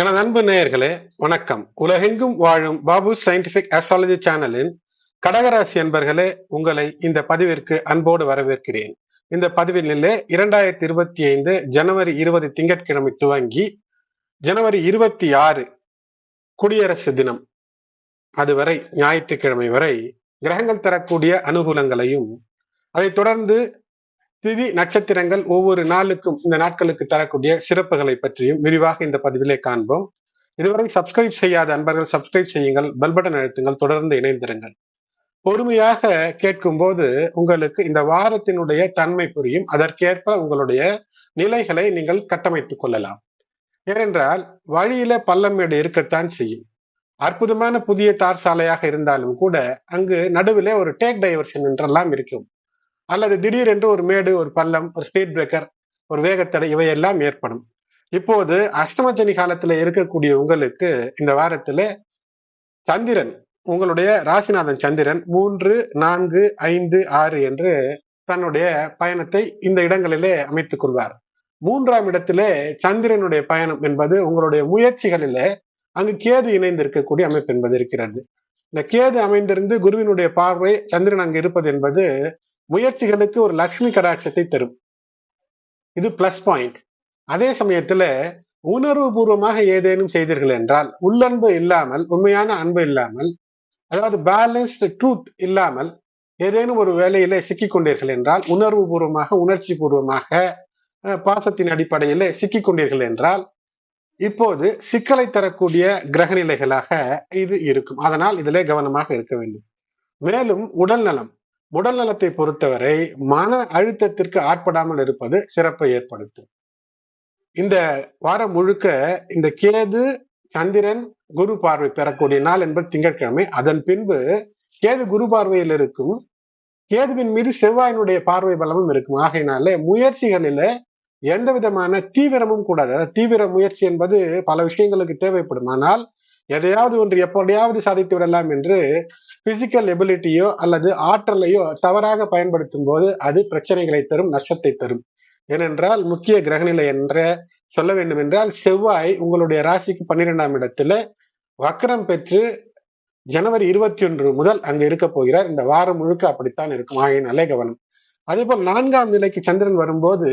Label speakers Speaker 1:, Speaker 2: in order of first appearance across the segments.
Speaker 1: எனது அன்பு நேயர்களே வணக்கம். உலகெங்கும் வாழும் பாபு சயின்டிபிக் ஆஸ்ட்ராலஜி சேனலின் கடகராசி என்பர்களே உங்களை இந்த பதிவிற்கு அன்போடு வரவேற்கிறேன். இந்த பதிவிலே இரண்டாயிரத்தி இருபத்தி ஐந்து ஜனவரி இருபது திங்கட்கிழமை துவங்கி ஜனவரி இருபத்தி ஆறு குடியரசு தினம். அதுவரை ஞாயிற்றுக்கிழமை வரை கிரகங்கள் தரக்கூடிய அனுகூலங்களையும் அதைத் தொடர்ந்து திதி நட்சத்திரங்கள் ஒவ்வொரு நாளுக்கும் இந்த நாட்களுக்கு தரக்கூடிய சிறப்புகளை பற்றியும் விரிவாக இந்த பதிவிலே காண்போம். இதுவரை சப்ஸ்கிரைப் செய்யாத அன்பர்கள் சப்ஸ்கிரைப் செய்யுங்கள். பெல் பட்டன் அழுத்துங்கள். தொடர்ந்து இணைந்திருங்கள். பொறுமையாக கேட்கும் போது உங்களுக்கு இந்த வாரத்தினுடைய தன்மை புரியும். அதற்கேற்ப உங்களுடைய நிலைகளை நீங்கள் கட்டமைத்துக் கொள்ளலாம். ஏனென்றால் வழியில பள்ளமேடு இருக்கத்தான் செய்யும். அற்புதமான புதிய தார் சாலையாக இருந்தாலும் கூட அங்கு நடுவிலே ஒரு டேக் டைவர்ஷன் என்றெல்லாம் இருக்கும். அல்லது திடீரென்று ஒரு மேடு ஒரு பள்ளம் ஒரு ஸ்பீட் பிரேக்கர் ஒரு வேகத்தடை இவையெல்லாம் ஏற்படும். இப்போது அஷ்டமச்சனி காலத்துல இருக்கக்கூடிய உங்களுக்கு இந்த வாரத்துல சந்திரன் உங்களுடைய ராசிநாதன் சந்திரன் மூன்று நான்கு ஐந்து ஆறு என்று தன்னுடைய பயணத்தை இந்த இடங்களிலே அமைத்துக் கொள்வார். மூன்றாம் இடத்திலே சந்திரனுடைய பயணம் என்பது உங்களுடைய முயற்சிகளிலே அங்கு கேது இணைந்து இருக்கக்கூடிய அமைப்பு என்பது இருக்கிறது. இந்த கேது அமைந்திருந்து குருவினுடைய பார்வை சந்திரன் அங்கு இருப்பது என்பது முயற்சிகளுக்கு ஒரு லக்ஷ்மி கடாட்சத்தை தரும். இது பிளஸ் பாயிண்ட் அதே சமயத்துல உணர்வு பூர்வமாக ஏதேனும் செய்தீர்கள் என்றால் உள்ளன்பு இல்லாமல் உண்மையான அன்பு இல்லாமல் அதாவது பேலன்ஸ்டு ட்ரூத் இல்லாமல் ஏதேனும் ஒரு வேலையில சிக்கிக்கொண்டீர்கள் என்றால் உணர்வு பூர்வமாக உணர்ச்சி பூர்வமாக பாசத்தின் அடிப்படையில் சிக்கி கொண்டீர்கள் என்றால் இப்போது சிக்கலை தரக்கூடிய கிரகநிலைகளாக இது இருக்கும். அதனால் இதிலே கவனமாக இருக்க வேண்டும். மேலும் உடல் நலம் உடல் நலத்தை பொறுத்தவரை மன அழுத்தத்திற்கு ஆட்படாமல் இருப்பது சிறப்பை ஏற்படுத்தும். இந்த வாரம் முழுக்க இந்த கேது சந்திரன் குரு பார்வை பெறக்கூடிய நாள் என்பது திங்கட்கிழமை. அதன் பின்பு கேது குரு பார்வையில் இருக்கும். கேதுவின் மீது செவ்வாயினுடைய பார்வை பலமும் இருக்கும். ஆகையினால முயற்சிகளில எந்த விதமான தீவிரமும் கூடாது. தீவிர முயற்சி என்பது பல விஷயங்களுக்கு தேவைப்படும். ஆனால் எதையாவது ஒன்று எப்படியாவது சாதித்து விடலாம் என்று பிசிக்கல் எபிலிட்டியோ அல்லது ஆற்றலையோ தவறாக பயன்படுத்தும் போது அது பிரச்சனைகளை தரும் நஷ்டத்தை தரும். ஏனென்றால் முக்கிய கிரகநிலை என்ற சொல்ல வேண்டும் என்றால் செவ்வாய் உங்களுடைய ராசிக்கு பன்னிரெண்டாம் இடத்துல வக்கரம் பெற்று ஜனவரி இருபத்தி ஒன்று முதல் அங்கு இருக்க போகிறார். இந்த வாரம் முழுக்க அப்படித்தான் இருக்கும். ஆகிய கவனம். அதே போல் நான்காம் நிலைக்கு சந்திரன் வரும்போது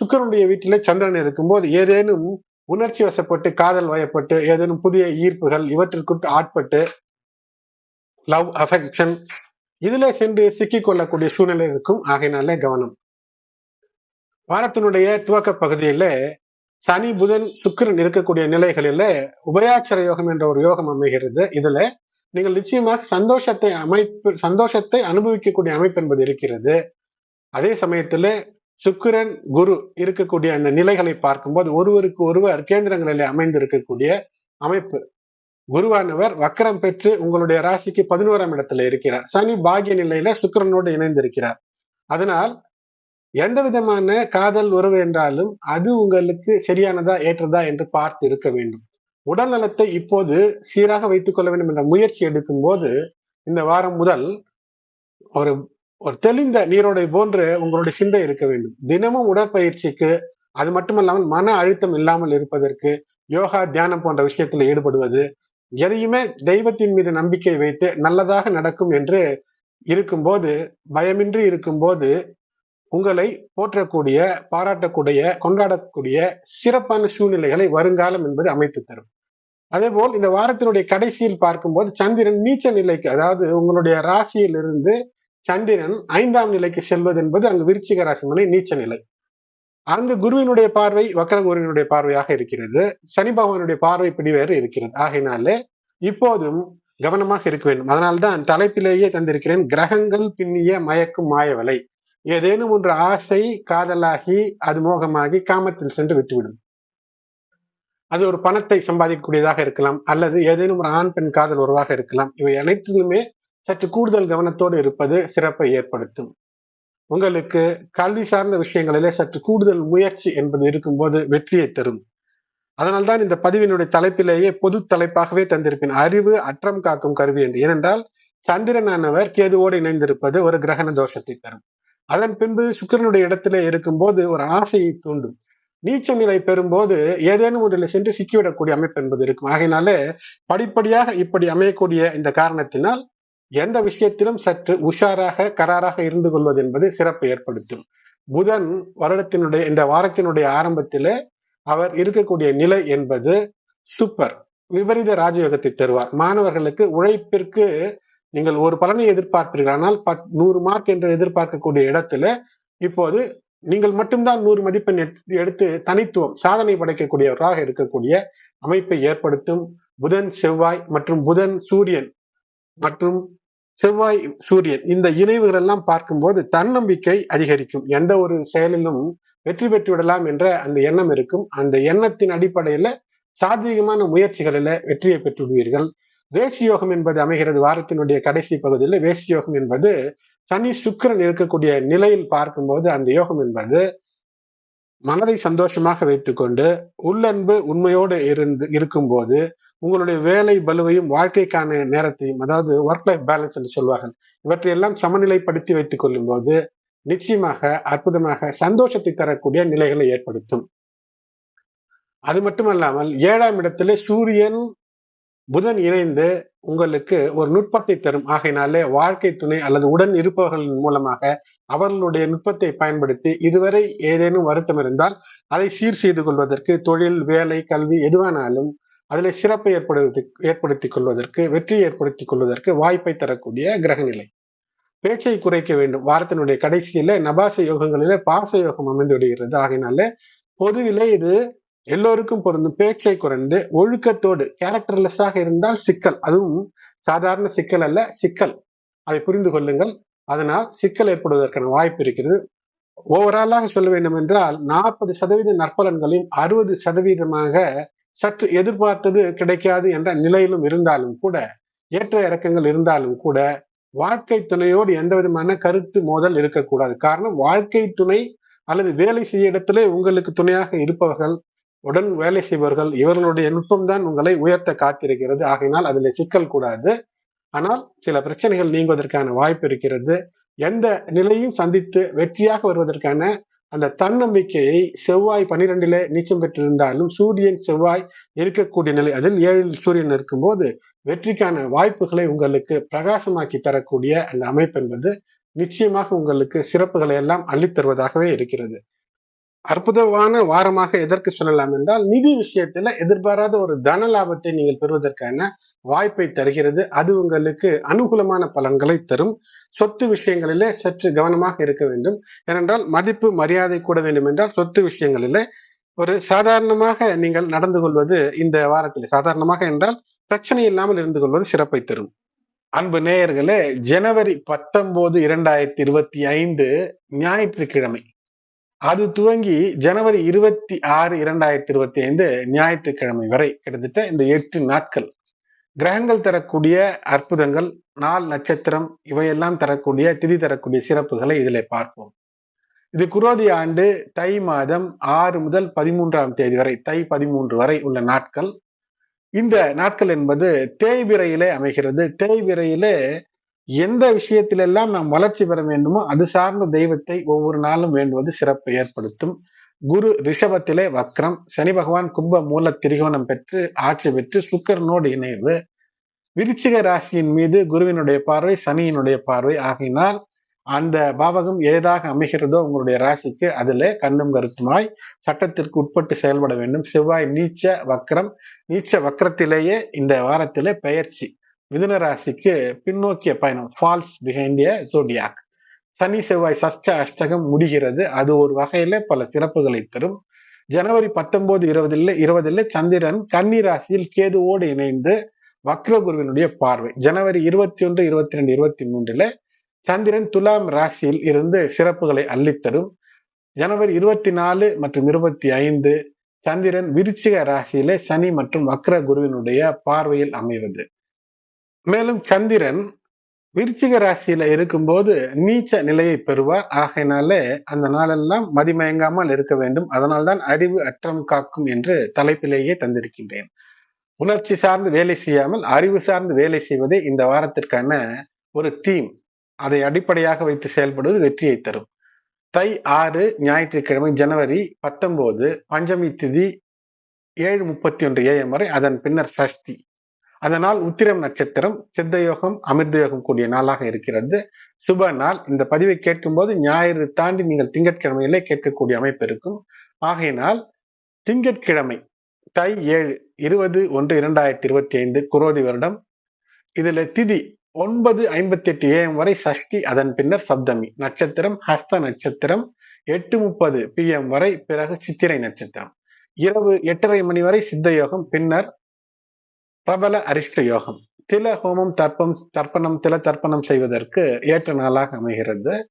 Speaker 1: சுக்கரனுடைய வீட்டிலே சந்திரன் இருக்கும்போது ஏதேனும் உணர்ச்சி வசப்பட்டு காதல் வயப்பட்டு ஏதேனும் புதிய ஈர்ப்புகள் இவற்றிற்கு ஆட்பட்டு லவ் அஃபெக்ஷன் இதுல சென்று சிக்கிக்கொள்ளக்கூடிய சூழ்நிலை இருக்கும். ஆகையினாலே கவனம். வாரத்தினுடைய துவக்க பகுதியில சனி புதன் சுக்கிரன் இருக்கக்கூடிய நிலைகளில உபயாச்சர யோகம் என்ற ஒரு யோகம் அமைகிறது. இதுல நீங்கள் நிச்சயமாக சந்தோஷத்தை அமைப்பு சந்தோஷத்தை அனுபவிக்கக்கூடிய அமைப்பு என்பது இருக்கிறது. அதே சமயத்துல சுக்கிரன் குரு இருக்கக்கூடிய அந்த நிலைகளை பார்க்கும்போது ஒருவருக்கு ஒருவர் கேந்திரங்களில் அமைந்து இருக்கக்கூடிய அமைப்பு. குருவானவர் வக்கரம் பெற்று உங்களுடைய ராசிக்கு பதினோராம் இடத்துல இருக்கிறார். சனி பாகிய நிலையில சுக்கரனோடு இணைந்திருக்கிறார். அதனால் எந்த விதமான காதல் உறவு என்றாலும் அது உங்களுக்கு சரியானதா ஏற்றதா என்று பார்த்து இருக்க வேண்டும். உடல் நலத்தை இப்போது சீராக வைத்துக் கொள்ள வேண்டும் என்ற முயற்சி எடுக்கும் போது இந்த வாரம் முதல் ஒரு ஒரு தெளிந்த நீரோடை போன்று உங்களுடைய சிந்தை இருக்க வேண்டும். தினமும் உடற்பயிற்சிக்கு அது மட்டுமல்லாமல் மன அழுத்தம் இல்லாமல் இருப்பதற்கு யோகா தியானம் போன்ற விஷயத்தில் ஈடுபடுவது எதையுமே தெய்வத்தின் மீது நம்பிக்கை வைத்து நல்லதாக நடக்கும் என்று இருக்கும்போது பயமின்றி இருக்கும்போது உங்களை போற்றக்கூடிய பாராட்டக்கூடிய கொண்டாடக்கூடிய சிறப்பான சூழ்நிலைகளை வருங்காலம் என்பது அமைத்து தரும். அதே போல் இந்த வாரத்தினுடைய கடைசியில் பார்க்கும்போது சந்திரன் நீச்ச நிலைக்கு அதாவது உங்களுடைய ராசியில் இருந்து சந்திரன் ஐந்தாம் நிலைக்கு செல்வது என்பது அங்கு விருச்சிக ராசி நீச்ச நிலை. அங்கு குருவினுடைய பார்வை வக்கர குருவினுடைய பார்வையாக இருக்கிறது. சனி பகவானுடைய பார்வை பிடிவேறு இருக்கிறது. ஆகையினாலே இப்போதும் கவனமாக இருக்க வேண்டும். அதனால்தான் தலைப்பிலேயே தந்திருக்கிறேன் கிரகங்கள் பின்னிய மயக்கும் மாயவலை. ஏதேனும் ஒன்று ஆசை காதலாகி அது மோகமாகி காமத்தில் சென்று விட்டுவிடும். அது ஒரு பணத்தை சம்பாதிக்கக்கூடியதாக இருக்கலாம் அல்லது ஏதேனும் ஒரு ஆண் பெண் காதல் உறவாக இருக்கலாம். இவை அனைத்திலுமே சற்று கூடுதல் கவனத்தோடு இருப்பது சிறப்பை ஏற்படுத்தும். உங்களுக்கு கல்வி சார்ந்த விஷயங்களிலே சற்று கூடுதல் முயற்சி என்பது இருக்கும்போது வெற்றியை தரும். அதனால்தான் இந்த பதிவினுடைய தலைப்பிலேயே பொது தலைப்பாகவே தந்திருப்பேன். அறிவு அற்றம் காக்கும் கருவி என்று. ஏனென்றால் சந்திரனானவர் கேதுவோடு இணைந்திருப்பது ஒரு கிரகண தோஷத்தை தரும். அதன் பின்பு சுக்கரனுடைய இடத்திலே இருக்கும்போது ஒரு ஆசையை தூண்டும். நீச்ச நிலை பெறும்போது ஏதேனும் ஒன்றில் சென்று சிக்கிவிடக்கூடிய அமைப்பு என்பது இருக்கும். ஆகையினாலே படிப்படியாக இப்படி அமையக்கூடிய இந்த காரணத்தினால் எந்த விஷயத்திலும் சற்று உஷாராக கராராக இருந்து கொள்வது என்பது சிறப்பை ஏற்படுத்தும். புதன் வருடத்தினுடைய இந்த வாரத்தினுடைய ஆரம்பத்திலே அவர் இருக்கக்கூடிய நிலை என்பது சூப்பர். விபரீத ராஜயோகத்தை தருவார். மாணவர்களுக்கு உழைப்பிற்கு நீங்கள் ஒரு பலனை எதிர்பார்ப்பீர்கள். ஆனால் நூறு மார்க் என்று எதிர்பார்க்கக்கூடிய இடத்துல இப்போது நீங்கள் மட்டும்தான் நூறு மதிப்பெண் எடுத்து தனித்துவம் சாதனை படைக்கக்கூடியவராக இருக்கக்கூடிய அமைப்பை ஏற்படுத்தும். புதன் செவ்வாய் மற்றும் புதன் சூரியன் மற்றும் செவ்வாய் சூரியன் இந்த இணைவுகள் எல்லாம் பார்க்கும்போது தன்னம்பிக்கை அதிகரிக்கும். எந்த ஒரு செயலிலும் வெற்றி பெற்று விடலாம் என்ற அந்த எண்ணம் இருக்கும். அந்த எண்ணத்தின் அடிப்படையில சாத்வீகமான முயற்சிகளில வெற்றியை பெற்றுவிடுவீர்கள் வேஷ்டி யோகம் என்பது அமைகிறது. வாரத்தினுடைய கடைசி பகுதியில் வேஷ்டி யோகம் என்பது சனி சுக்கரன் இருக்கக்கூடிய நிலையில் பார்க்கும்போது அந்த யோகம் என்பது மனதை சந்தோஷமாக வைத்துக்கொண்டு உள்ளன்பு உண்மையோடு இருந்து இருக்கும்போது உங்களுடைய வேலை பலுவையும் வாழ்க்கைக்கான நேரத்தையும் அதாவது ஒர்க் லைஃப் பேலன்ஸ் என்று சொல்வார்கள். இவற்றையெல்லாம் சமநிலைப்படுத்தி வைத்துக் கொள்ளும் போது நிச்சயமாக அற்புதமாக சந்தோஷத்தை தரக்கூடிய நிலைகளை ஏற்படுத்தும். அது மட்டுமல்லாமல் ஏழாம் இடத்துல சூரியன் புதன் இணைந்து உங்களுக்கு ஒரு நுட்பத்தை தரும். ஆகையினாலே வாழ்க்கை துணை அல்லது உடன் இருப்பவர்களின் மூலமாக அவர்களுடைய நுட்பத்தை பயன்படுத்தி இதுவரை ஏதேனும் வருத்தம் இருந்தால் அதை சீர் செய்து கொள்வதற்கு தொழில் வேலை கல்வி எதுவானாலும் அதில் சிறப்பை ஏற்படுத்தி ஏற்படுத்திக் கொள்வதற்கு வெற்றியை ஏற்படுத்தி கொள்வதற்கு வாய்ப்பை தரக்கூடிய கிரகநிலை. பேச்சை குறைக்க வேண்டும். வாரத்தினுடைய கடைசியில நபாச யோகங்களில பாச யோகம் அமைந்து விடுகிறது. ஆகையினால பொதுவிலே இது எல்லோருக்கும் பொருந்தும். பேச்சை குறைந்து ஒழுக்கத்தோடு கேரக்டர்லெஸ்ஸாக இருந்தால் சிக்கல். அதுவும் சாதாரண சிக்கல் அல்ல சிக்கல். அதை புரிந்து கொள்ளுங்கள். அதனால் சிக்கல் ஏற்படுவதற்கான வாய்ப்பு இருக்கிறது. ஓவராலாக சொல்ல வேண்டும் என்றால் நாற்பது சதவீத நற்பலன்களின் அறுபது சதவீதமாக சற்று எதிர்பார்த்தது கிடைக்காது என்ற நிலையிலும் இருந்தாலும் கூட ஏற்ற இறக்கங்கள் இருந்தாலும் கூட வாழ்க்கை துணையோடு எந்த விதமான கருத்து மோதல் இருக்கக்கூடாது. காரணம் வாழ்க்கை துணை அல்லது வேலை செய்ய இடத்திலே உங்களுக்கு துணையாக இருப்பவர்கள் உடன் வேலை செய்பவர்கள் இவர்களுடைய நுட்பம்தான் உங்களை உயர்த்த காத்திருக்கிறது. ஆகையினால் அதில் சிக்கல் கூடாது. ஆனால் சில பிரச்சனைகள் நீங்குவதற்கான வாய்ப்பு இருக்கிறது. எந்த நிலையும் சந்தித்து வெற்றியாக வருவதற்கான அந்த தன்னம்பிக்கையை செவ்வாய் பன்னிரெண்டிலே நீச்சம் பெற்றிருந்தாலும் சூரியன் செவ்வாய் இருக்கக்கூடிய நிலை அதில் ஏழில் சூரியன் இருக்கும்போது வெற்றிக்கான வாய்ப்புகளை உங்களுக்கு பிரகாசமாக்கி தரக்கூடிய அந்த அமைப்பு என்பது நிச்சயமாக உங்களுக்கு சிறப்புகளை எல்லாம் அள்ளித்தருவதாகவே இருக்கிறது. அற்புதமான வாரமாக எதற்கு சொல்லலாம் என்றால் நிதி விஷயத்துல எதிர்பாராத ஒரு தன லாபத்தை நீங்கள் பெறுவதற்கான வாய்ப்பை தருகிறது. அது உங்களுக்கு அனுகூலமான பலன்களை தரும். சொத்து விஷயங்களிலே சற்று கவனமாக இருக்க வேண்டும். ஏனென்றால் மதிப்பு மரியாதை கூட வேண்டும் என்றால் சொத்து விஷயங்களிலே ஒரு சாதாரணமாக நீங்கள் நடந்து கொள்வது இந்த வாரத்தில் சாதாரணமாக என்றால் பிரச்சனை இல்லாமல் இருந்து கொள்வது சிறப்பை தரும். அன்பு நேயர்களே ஜனவரி பத்தொன்பது இரண்டாயிரத்தி இருபத்தி ஐந்து ஞாயிற்றுக்கிழமை. அது துவங்கி ஜனவரி இருபத்தி ஆறு இரண்டாயிரத்தி இருபத்தி ஐந்து ஞாயிற்றுக்கிழமை வரை கிட்டத்தட்ட இந்த எட்டு நாட்கள். கிரகங்கள் தரக்கூடிய அற்புதங்கள் நாள் நட்சத்திரம் இவையெல்லாம் தரக்கூடிய திதி தரக்கூடிய சிறப்புகளை இதில் பார்ப்போம். இது குரோதி ஆண்டு தை மாதம் ஆறு முதல் பதிமூன்றாம் தேதி வரை தை பதிமூன்று வரை உள்ள நாட்கள். இந்த நாட்கள் என்பது தேய்பிரையிலே அமைகிறது. தேய்பிரையிலே எந்த விஷயத்திலெல்லாம் நாம் வளர்ச்சி பெற வேண்டுமோ அது சார்ந்த தெய்வத்தை ஒவ்வொரு நாளும் வேண்டுவது சிறப்பை ஏற்படுத்தும். குரு ரிஷபத்திலே வக்ரம் சனி பகவான் கும்ப மூல திரிகோணம் பெற்று ஆட்சி பெற்று சுக்கரனோடு இணைவு. விருச்சிக ராசியின் மீது குருவினுடைய பார்வை சனியினுடைய பார்வை. ஆகினால் அந்த பாவகம் ஏதாக அமைகிறதோ உங்களுடைய ராசிக்கு அதிலே கண்ணும் கருத்துமாய் சட்டத்திற்கு உட்பட்டு செயல்பட வேண்டும். செவ்வாய் நீச்ச வக்ரம். நீச்ச வக்ரத்திலேயே இந்த வாரத்திலே பெயர்ச்சி. மிதுன ராசிக்கு பின்னோக்கிய பயணம். ஃபால்ஸ் பிஹைண்ட் ஜோடியாக் சனி செவ்வாய் சஷ்ட அஷ்டகம் முடிகிறது. அது ஒரு வகையில பல சிறப்புகளை தரும். ஜனவரி பத்தொன்பது இருபதில் இருபதில் சந்திரன் கன்னி ராசியில் கேதுவோடு இணைந்து வக்ரகுருவினுடைய பார்வை. ஜனவரி இருபத்தி ஒன்று இருபத்தி ரெண்டு இருபத்தி மூன்றுல சந்திரன் துலாம் ராசியில் இருந்து சிறப்புகளை அள்ளித்தரும். ஜனவரி இருபத்தி நாலு மற்றும் இருபத்தி ஐந்து சந்திரன் விருச்சிக ராசியிலே சனி மற்றும் வக்ர குருவினுடைய பார்வையில் அமைவது. மேலும் சந்திரன் விருச்சிக ராசியில இருக்கும்போது நீச்ச நிலையை பெறுவார். ஆகையினாலே அந்த நாளெல்லாம் மதிமயங்காமல் இருக்க வேண்டும். அதனால்தான் அறிவு அற்றம் காக்கும் என்று தலைப்பிலேயே தந்திருக்கின்றேன். உணர்ச்சி சார்ந்து வேலை செய்யாமல் அறிவு சார்ந்து வேலை செய்வதே இந்த வாரத்திற்கான ஒரு தீம் அதை அடிப்படையாக வைத்து செயல்படுவது வெற்றியை தரும். தை ஆறு ஞாயிற்றுக்கிழமை ஜனவரி பத்தொன்பது பஞ்சமி திதி ஏழு முப்பத்தி ஒன்று ஏஎம் வரை அதன் பின்னர் சஷ்டி. அதனால் உத்திரம் நட்சத்திரம் சித்த யோகம் அமிர்த யோகம் கூடிய நாளாக இருக்கிறது. சுப நாள். இந்த பதிவை கேட்கும்போது ஞாயிறு தாண்டி நீங்கள் திங்கட்கிழமையிலே கேட்கக்கூடிய அமைப்பு இருக்கும். ஆகையினால் திங்கட்கிழமை தை ஏழு இருபது ஒன்று இரண்டாயிரத்தி இருபத்தி ஐந்து குரோதி வருடம். இதுல திதி ஒன்பது ஐம்பத்தி எட்டு ஏஎம் வரை சஷ்டி அதன் பின்னர் சப்தமி. நட்சத்திரம் ஹஸ்த நட்சத்திரம் எட்டு முப்பது பி எம் வரை பிறகு சித்திரை நட்சத்திரம். இரவு எட்டரை மணி வரை சித்த யோகம் பின்னர் பிரபல அரிஷ்ட யோகம். தில ஹோமம் தர்ப்பம் தர்ப்பணம் தில தர்ப்பணம் செய்வதற்கு ஏற்ற நாளாக அமைகிறது.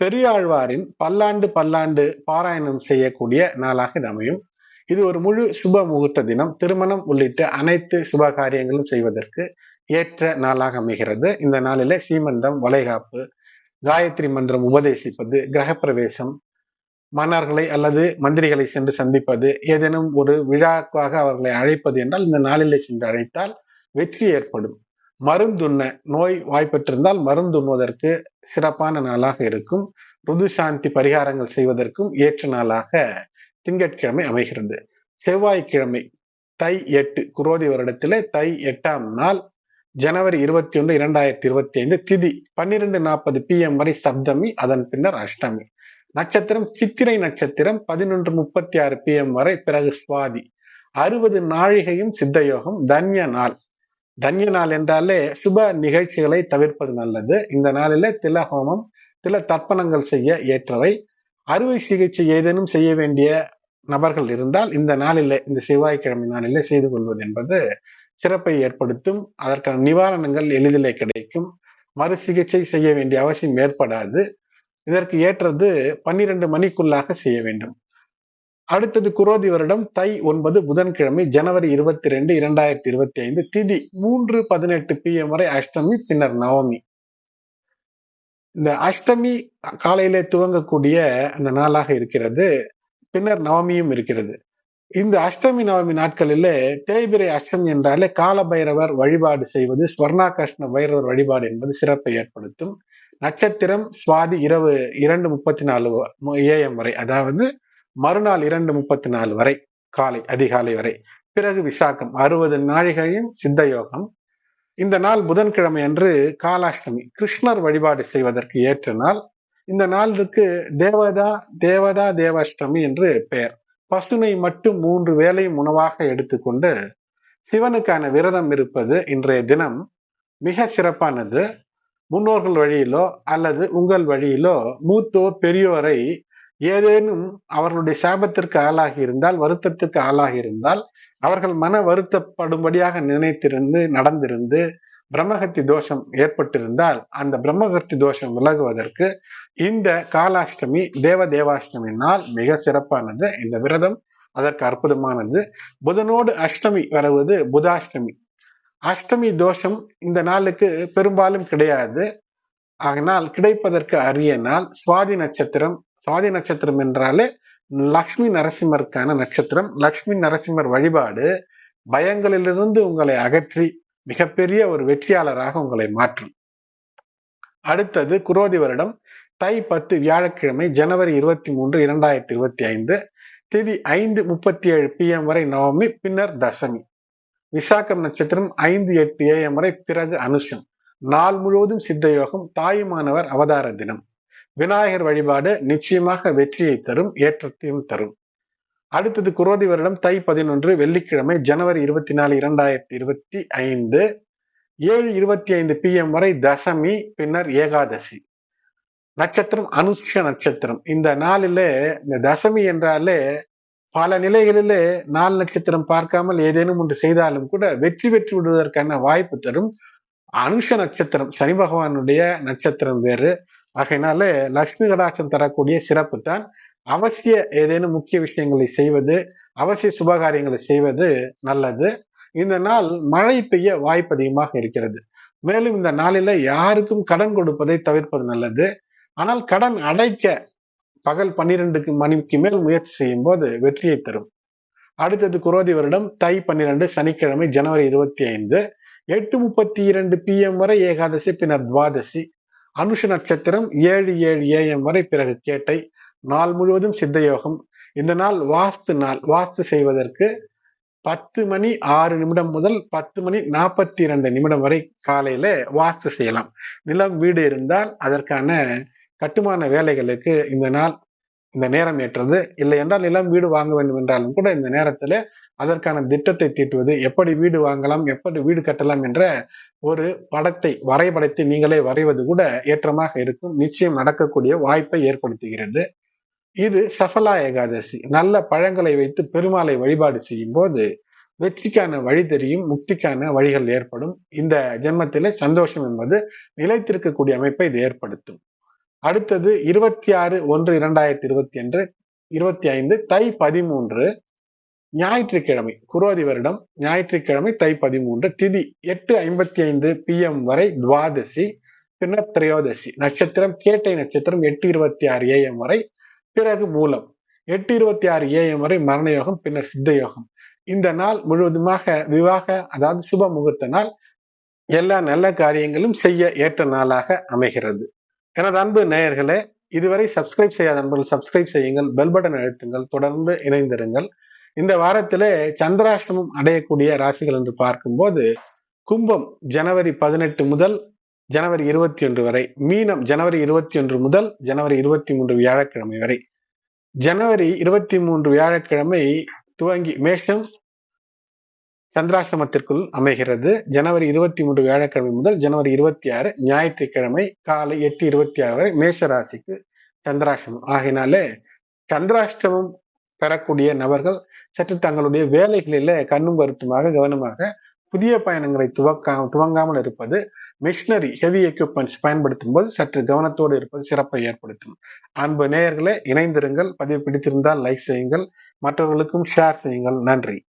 Speaker 1: பெரியாழ்வாரின் பல்லாண்டு பல்லாண்டு பாராயணம் செய்யக்கூடிய நாளாக இது அமையும். இது ஒரு முழு சுப முகூர்த்த தினம். திருமணம் உள்ளிட்ட அனைத்து சுப காரியங்களும் செய்வதற்கு ஏற்ற நாளாக அமைகிறது. இந்த நாளிலே சீமந்தம் வளைகாப்பு காயத்ரி மந்திரம் உபதேசிப்பது கிரகப்பிரவேசம் மன்னர்களை அல்லது மந்திரிகளை சென்று சந்திப்பது ஏதேனும் ஒரு விழாக்காக அவர்களை அழைப்பது என்றால் இந்த நாளிலே சென்று அழைத்தால் வெற்றி ஏற்படும். மருந்துண்ண நோய் வாய்ப்பெற்றிருந்தால் மருந்துண்ணுவதற்கு சிறப்பான நாளாக இருக்கும். ருது சாந்தி பரிகாரங்கள் செய்வதற்கும் ஏற்ற நாளாக திங்கட்கிழமை அமைகிறது. செவ்வாய்க்கிழமை தை எட்டு குரோதி வருடத்திலே தை எட்டாம் நாள் ஜனவரி இருபத்தி ஒன்று இரண்டாயிரத்தி இருபத்தி ஐந்து திதி பன்னிரெண்டு நாற்பது பி எம் வரை சப்தமி அதன் பின்னர் அஷ்டமி. நட்சத்திரம் சித்திரை நட்சத்திரம் பதினொன்று முப்பத்தி ஆறு பி எம் வரை பிறகு சுவாதி. அறுபது நாழிகையும் சித்தயோகம் தன்ய நாள். தன்ய நாள் என்றாலே சுப நிகழ்ச்சிகளை தவிர்ப்பது நல்லது. இந்த நாளில தில ஹோமம் தில தர்ப்பணங்கள் செய்ய ஏற்றவை. அறுவை சிகிச்சை ஏதேனும் செய்ய வேண்டிய நபர்கள் இருந்தால் இந்த நாளில இந்த செவ்வாய்க்கிழமை நாளிலே செய்து கொள்வது என்பது சிறப்பை ஏற்படுத்தும். அதற்கான நிவாரணங்கள் எளிதிலே கிடைக்கும். மறு சிகிச்சை செய்ய வேண்டிய அவசியம் ஏற்படாது. இதற்கு ஏற்றது பன்னிரண்டு மணிக்குள்ளாக செய்ய வேண்டும். அடுத்தது குரோதி வருடம் தை ஒன்பது புதன்கிழமை ஜனவரி இருபத்தி ரெண்டு இரண்டாயிரத்தி இருபத்தி ஐந்து திதி மூன்று பதினெட்டு பிஎம் வரை அஷ்டமி பின்னர் நவமி. இந்த அஷ்டமி காலையிலே துவங்கக்கூடிய அந்த நாளாக இருக்கிறது. பின்னர் நவமியும் இருக்கிறது. இந்த அஷ்டமி நவமி நாட்களிலே தேய்பிரை அஷ்டமி என்றாலே கால பைரவர் வழிபாடு செய்வது ஸ்வர்ணாகிருஷ்ண பைரவர் வழிபாடு என்பது சிறப்பை ஏற்படுத்தும். நட்சத்திரம் சுவாதி இரவு இரண்டு முப்பத்தி நாலு ஏஎம் வரை அதாவது மறுநாள் இரண்டு முப்பத்தி நாலு வரை காலை அதிகாலை வரை. பிறகு விசாகம் அறுபது நாழிகையும் சித்த யோகம். இந்த நாள் புதன்கிழமை அன்று காலாஷ்டமி. கிருஷ்ணர் வழிபாடு செய்வதற்கு ஏற்ற நாள். இந்த நாளுக்கு தேவதா தேவதா தேவாஷ்டமி என்று பெயர். பசுமை மட்டும் மூன்று வேலையும் உணவாக எடுத்துக்கொண்டு சிவனுக்கான விரதம் இருப்பது இன்றைய தினம் மிக சிறப்பானது. முன்னோர்கள் வழியிலோ அல்லது உங்கள் வழியிலோ மூத்தோர் பெரியோரை ஏதேனும் அவர்களுடைய சாபத்திற்கு ஆளாகி இருந்தால் வருத்தத்திற்கு ஆளாகி இருந்தால் அவர்கள் மன வருத்தப்படும்படியாக நினைத்திருந்து நடந்திருந்து பிரம்மகத்தி தோஷம் ஏற்பட்டிருந்தால் அந்த பிரம்மகத்தி தோஷம் விலகுவதற்கு இந்த காலாஷ்டமி தேவ தேவாஷ்டமி நாள் மிக சிறப்பானது. இந்த விரதம் அதற்கு அற்புதமானது. புதனோடு அஷ்டமி வருவது புதாஷ்டமி. அஷ்டமி தோஷம் இந்த நாளுக்கு பெரும்பாலும் கிடையாது. ஆனால் கிடைப்பதற்கு அரிய நாள் சுவாதி நட்சத்திரம் சுவாதி நட்சத்திரம் என்றாலே லக்ஷ்மி நரசிம்மருக்கான நட்சத்திரம். லக்ஷ்மி நரசிம்மர் வழிபாடு பயங்களிலிருந்து உங்களை அகற்றி மிகப்பெரிய ஒரு வெற்றியாளராக உங்களை மாற்றும். அடுத்தது குரோதி வருடம். தை பத்து வியாழக்கிழமை ஜனவரி இருபத்தி மூன்று இரண்டாயிரத்தி இருபத்தி ஐந்து. திதி ஐந்து முப்பத்தி ஏழு பி எம் வரை நவமி பின்னர் தசமி. விசாகம் நட்சத்திரம் ஐந்து எட்டு ஏஎம் வரை பிறகு அனுஷம். நாள் முழுவதும் சித்த யோகம் தாயுமானவர் அவதார தினம். விநாயகர் வழிபாடு நிச்சயமாக வெற்றியை தரும் ஏற்றத்தையும் தரும். அடுத்தது குரோதி வருடம் தை பதினொன்று வெள்ளிக்கிழமை ஜனவரி இருபத்தி நாலு இரண்டாயிரத்தி இருபத்தி ஐந்து. ஏழு இருபத்தி ஐந்து பிஎம் வரை தசமி பின்னர் ஏகாதசி. நட்சத்திரம் அனுஷ நட்சத்திரம். இந்த நாளிலே இந்த தசமி என்றாலே பல நிலைகளிலே நாள் நட்சத்திரம் பார்க்காமல் ஏதேனும் ஒன்று செய்தாலும் கூட வெற்றி பெற்று விடுவதற்கான வாய்ப்பு தரும். அனுஷ நட்சத்திரம் சனி பகவானுடைய நட்சத்திரம் வேறு. ஆகையினால லக்ஷ்மி கடாட்சம் தரக்கூடிய சிறப்பு தான். அவசிய ஏதேனும் முக்கிய விஷயங்களை செய்வது அவசிய சுபகாரியங்களை செய்வது நல்லது. இந்த நாள் மழை பெய்ய வாய்ப்பு அதிகமாக இருக்கிறது. மேலும் இந்த நாளில யாருக்கும் கடன் கொடுப்பதை தவிர்ப்பது நல்லது. ஆனால் கடன் அடைக்க பகல் பன்னிரெண்டுக்கு மணிக்கு மேல் முயற்சி செய்யும் போது வெற்றியை தரும். அடுத்தது குரோதி வருடம் தை பன்னிரண்டு சனிக்கிழமை ஜனவரி இருபத்தி ஐந்து எட்டு முப்பத்தி இரண்டு பிஎம் வரை ஏகாதசி பின்னர் துவாதசி. அனுஷ நட்சத்திரம் ஏழு ஏழு ஏஎம் வரை பிறகு கேட்டை. நாள் முழுவதும் சித்த யோகம் இந்த நாள் வாஸ்து நாள். வாஸ்து செய்வதற்கு பத்து மணி ஆறு நிமிடம் முதல் பத்து மணி நாற்பத்தி இரண்டு நிமிடம் வரை காலையில வாஸ்து செய்யலாம். நிலம் வீடு இருந்தால் அதற்கான கட்டுமான வேலைகளுக்கு இந்த நாள் இந்த நேரம் ஏற்றது. இல்லை என்றால் நிலம் வீடு வாங்க வேண்டும் என்றாலும் கூட இந்த நேரத்தில் அதற்கான திட்டத்தை தீட்டுவது எப்படி வீடு வாங்கலாம் எப்படி வீடு கட்டலாம் என்ற ஒரு படத்தை வரைபடத்தை நீங்களே வரைவது கூட ஏற்றமாக இருக்கும். நிச்சயம் நடக்கக்கூடிய வாய்ப்பை ஏற்படுத்துகிறது. இது சஃபலா ஏகாதசி. நல்ல பழங்களை வைத்து பெருமாளை வழிபாடு செய்யும் போது வெற்றிக்கான வழி தெரியும் முக்திக்கான வழிகள் ஏற்படும். இந்த ஜென்மத்திலே சந்தோஷம் என்பது நிலைத்திருக்கக்கூடிய அமைப்பை இது ஏற்படுத்தும். அடுத்தது இருபத்தி ஆறு ஒன்று இரண்டாயிரத்தி இருபத்தி அன்று இருபத்தி ஐந்து தை பதிமூன்று ஞாயிற்றுக்கிழமை குரோதி வருடம் ஞாயிற்றுக்கிழமை தை பதிமூன்று திதி எட்டு ஐம்பத்தி ஐந்து பிஎம் வரை துவாதசி பின்னர் திரையோதசி நட்சத்திரம் கேட்டை நட்சத்திரம் எட்டு இருபத்தி ஆறு ஏஎம் வரை பிறகு மூலம் எட்டு இருபத்தி ஆறு ஏஎம் வரை மரண யோகம் பின்னர் சித்த யோகம் இந்த நாள் முழுவதுமாக விவாக அதாவது சுப முகூர்த்த நாள் எல்லா நல்ல காரியங்களும் செய்ய ஏற்ற நாளாக அமைகிறது. எனது அன்பு நேயர்களே இதுவரை சப்ஸ்கிரைப் செய்யாத நண்பர்கள் சப்ஸ்கிரைப் செய்யுங்கள் பெல் பட்டன் அழுத்துங்கள் தொடர்ந்து இணைந்திருங்கள். இந்த வாரத்திலே சந்திராஷ்டமம் அடையக்கூடிய ராசிகள் என்று பார்க்கும்போது கும்பம் ஜனவரி பதினெட்டு முதல் ஜனவரி இருபத்தி ஒன்று வரை மீனம் ஜனவரி இருபத்தி ஒன்று முதல் ஜனவரி இருபத்தி மூன்று வியாழக்கிழமை வரை. ஜனவரி இருபத்தி மூன்று வியாழக்கிழமை துவங்கி மேஷம் சந்திராசிரமத்திற்குள் அமைகிறது. ஜனவரி இருபத்தி மூன்று வியாழக்கிழமை முதல் ஜனவரி இருபத்தி ஆறு ஞாயிற்றுக்கிழமை காலை எட்டு இருபத்தி ஆறு வரை மேஷ ராசிக்கு சந்திராஷ்டமம் ஆகினாலே சந்திராஷ்டமம் பெறக்கூடிய நபர்கள் சற்று தங்களுடைய வேலைகளில கண்ணும் கருத்துமாக கவனமாக புதிய பயணங்களை துவக்கா துவங்காமல் இருப்பது மிஷினரி ஹெவி எக்யூப்மெண்ட்ஸ் பயன்படுத்தும் போது சற்று கவனத்தோடு இருப்பது சிறப்பை ஏற்படுத்தும். அன்பு நேயர்களை இணைந்திருங்கள். பதிவு பிடித்திருந்தால் லைக் செய்யுங்கள். மற்றவர்களுக்கும் ஷேர் செய்யுங்கள். நன்றி.